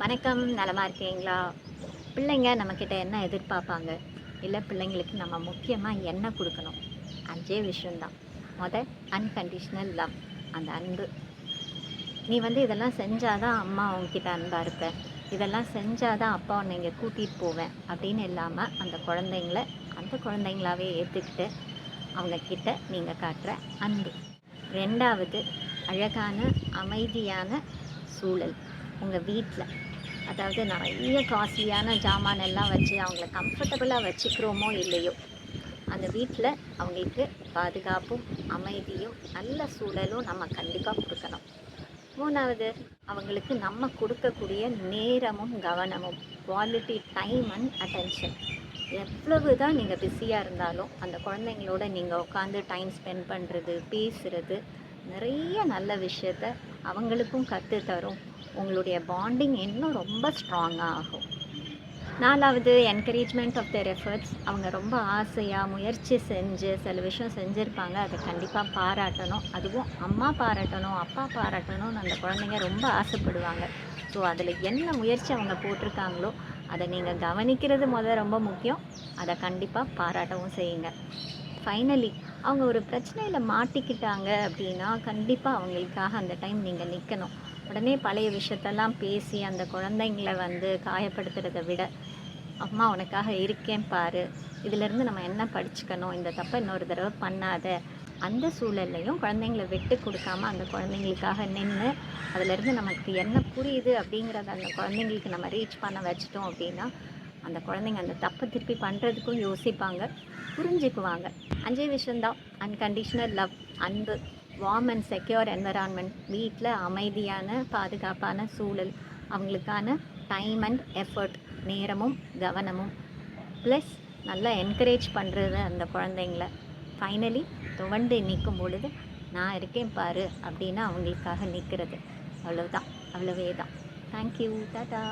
வணக்கம் நலமாக இருக்கீங்களா? பிள்ளைங்க நம்மக்கிட்ட என்ன எதிர்பார்ப்பாங்க? இல்லை பிள்ளைங்களுக்கு நம்ம முக்கியமாக என்ன கொடுக்கணும்? அஞ்சே விஷயந்தான் முத அன்கண்டிஷ்னல் லவ் அந்த அன்பு. நீ வந்து இதெல்லாம் செஞ்சாதான் அம்மா அவங்கக்கிட்ட அன்பாக இருப்ப. இதெல்லாம் செஞ்சாதான் அப்பா உன்னை இங்கே கூட்டிகிட்டு போவேன் அப்படின்னு இல்லாமல் அந்த குழந்தைங்கள அந்த குழந்தைங்களாவே ஏற்றுக்கிட்டு அவங்கக்கிட்ட நீங்கள் காட்டுற அன்பு. ரெண்டாவது அழகான அமைதியான சூழல் உங்கள் வீட்டில் அதாவது நிறைய காஸ்ட்லியான ஜாமான் எல்லாம் வச்சு அவங்கள கம்ஃபர்டபுளாக வச்சுக்கிறோமோ இல்லையோ அந்த வீட்டில் அவங்களுக்கு பாதுகாப்பும் அமைதியும் நல்ல சூழலும் நம்ம கண்டிப்பாக கொடுக்கணும். மூணாவது அவங்களுக்கு நம்ம கொடுக்கக்கூடிய நேரமும் கவனமும் குவாலிட்டி டைம் அண்ட் அட்டென்ஷன் எவ்வளவு தான் நீங்கள் பிஸியாக இருந்தாலும் அந்த குழந்தைங்களோட நீங்கள் உட்காந்து டைம் ஸ்பெண்ட் பண்ணுறது பேசுகிறது நிறைய நல்ல விஷயத்த அவங்களுக்கும் கற்றுத்தரும் உங்களுடைய பாண்டிங் இன்னும் ரொம்ப ஸ்ட்ராங்காக ஆகும். நாலாவது என்கரேஜ்மெண்ட் ஆஃப் தேர் எஃபர்ட்ஸ் அவங்க ரொம்ப ஆசையாக முயற்சி செஞ்சு சில விஷயம் செஞ்சுருப்பாங்க. அதை கண்டிப்பாக பாராட்டணும். அதுவும் அம்மா பாராட்டணும் அப்பா பாராட்டணும்னு அந்த குழந்தைங்க ரொம்ப ஆசைப்படுவாங்க. ஸோ அதில் என்ன முயற்சி அவங்க போட்டிருக்காங்களோ அதை நீங்கள் கவனிக்கிறது முதல் ரொம்ப முக்கியம். அதை கண்டிப்பாக பாராட்டவும் செய்யுங்க. ஃபைனலி அவங்க ஒரு பிரச்சனையில் மாட்டிக்கிட்டாங்க அப்படின்னா கண்டிப்பாக அவங்களுக்காக அந்த டைம் நீங்கள் நிற்கணும் உடனே பழைய விஷயத்தெல்லாம் பேசி அந்த குழந்தைங்கள வந்து காயப்படுத்துறதை விட அம்மா உனக்காக இருக்கேன் பாரு. இதிலேருந்து நம்ம என்ன படிச்சுக்கணும்? இந்த தப்பை இன்னொரு தடவை பண்ணாத. அந்த சூழல்லையும் குழந்தைங்கள விட்டு கொடுக்காம அந்த குழந்தைங்களுக்காக நின்று அதிலேருந்து நமக்கு என்ன புரியுது? அப்படிங்கிறத அந்த குழந்தைங்களுக்கு நம்ம ரீச் பண்ண வச்சிட்டோம் அப்படின்னா அந்த குழந்தைங்க அந்த தப்பை திருப்பி பண்ணுறதுக்கும் யோசிப்பாங்க புரிஞ்சுக்குவாங்க. அஞ்சே விஷயந்தான் அன்கண்டிஷ்னல் லவ் அன்பு. வார்ம் அண்ட் செக்யூர் என்வரான்மெண்ட் வீட்டில் அமைதியான பாதுகாப்பான சூழல் அவங்களுக்கான டைம் அண்ட் எஃபர்ட் நேரமும் கவனமும். ப்ளஸ் நல்லா என்கரேஜ் பண்ணுறது அந்த குழந்தைங்கள. ஃபைனலி துவண்டு நிற்கும் பொழுது நான் இருக்கேன் பாரு அப்படின்னு அவங்களுக்காக நிற்கிறது. அவ்வளவுதான். அவ்வளவே தான். Thank you tata